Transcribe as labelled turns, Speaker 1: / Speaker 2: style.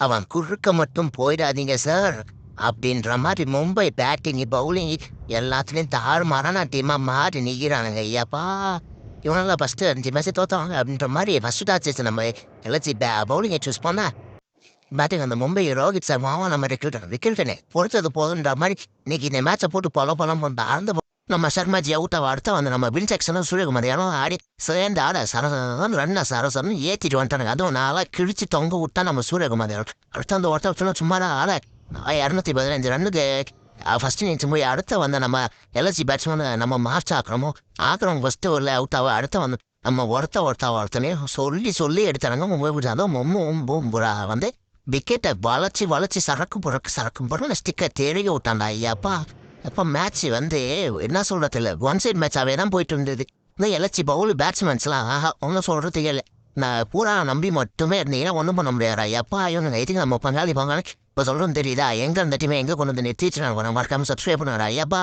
Speaker 1: அவன் குறுக்க மட்டும் போயிடாதீங்க சார். அப்படின்ற மாதிரி மும்பை பேட்டிங் பவுலிங் எல்லாத்துலேயும் தாறுமாறான டீமாக மாறி நிற்கிறானுங்க ஐயாப்பா. இவனெல்லாம் ஃபஸ்ட்டு அஞ்சு மேட்ச் தோத்தாங்க அப்படின்ற மாதிரி ஃபஸ்ட்டு டாச் நம்ம எழுச்சி பே பவுலிங்கை சூஸ் பண்ணால் பேட்டிங் அந்த மும்பை ரோஹித் சர்மாவும் நம்ம விக்கெட் விக்கெட்டனே பொறுத்தது போதுன்ற மாதிரி இன்னைக்கு இந்த மேட்சை போட்டு பொல பொலம் பண்ண அந்த நம்ம சர்மாஜி அவுட் ஆக அடுத்த வந்து நம்ம பின் செக்ஷனும் சூரியகுமார் யாரும் ஆடி சேர்ந்து ஆட சரசன் ரன்ன சரசன் ஏற்றிட்டு வந்துட்டானுங்க அதுவும் நாளாக கிழிச்சு தொங்க விட்டா நம்ம சூரியகுமார் அடுத்த அந்த ஒருத்தர் சும்மா தான் ஆட இரநூத்தி பதினஞ்சு ரன்னுக்கு ஃபஸ்ட்டு நீச்சு போய் அடுத்த வந்து நம்ம எல்எஸ்சி பேட்ஸ்மேன் நம்ம மாஸ்டர் ஆக்குறோமோ ஆக்குறவங்க ஃபஸ்ட்டு ஒரு அவுட் ஆக அடுத்த வந்து நம்ம ஒருத்த ஒருத்த ஒருத்தனே சொல்லி சொல்லி எடுத்தாங்க மும்பை அதுவும் மும்மும் பூம்புரா வந்து விக்கெட்டை வளச்சி வளச்சி சரக்கு புறக்கு சரக்கு புறக்கு ஸ்டிக்கை தெரிய விட்டான்டா ஐயாப்பா அப்போ மேட்ச் வந்து என்ன சொல்கிறது இல்லை ஒன் சைட் மேட்சாகவே தான் போயிட்டு இருந்தது. இந்த எலச்சி பவுல் பேட்ஸ்மேன்ஸ்லாம் ஆஹா ஒன்றும் சொல்கிறது இல்லை. நான் பூரா நம்பி மட்டுமே இருந்தீங்கன்னா ஒன்றும் பண்ண முடியாதா எப்போ இவங்க நைட்டுக்கு நம்ம பங்காளி பங்காளி இப்போ சொல்கிறோம் தெரியுதா? எங்கே அந்த டீமே எங்கே கொண்டு வந்து நிறுத்திச்சு நான் மறக்காமல் சப்ஸ்கிரைப் பண்ணுறா எப்பா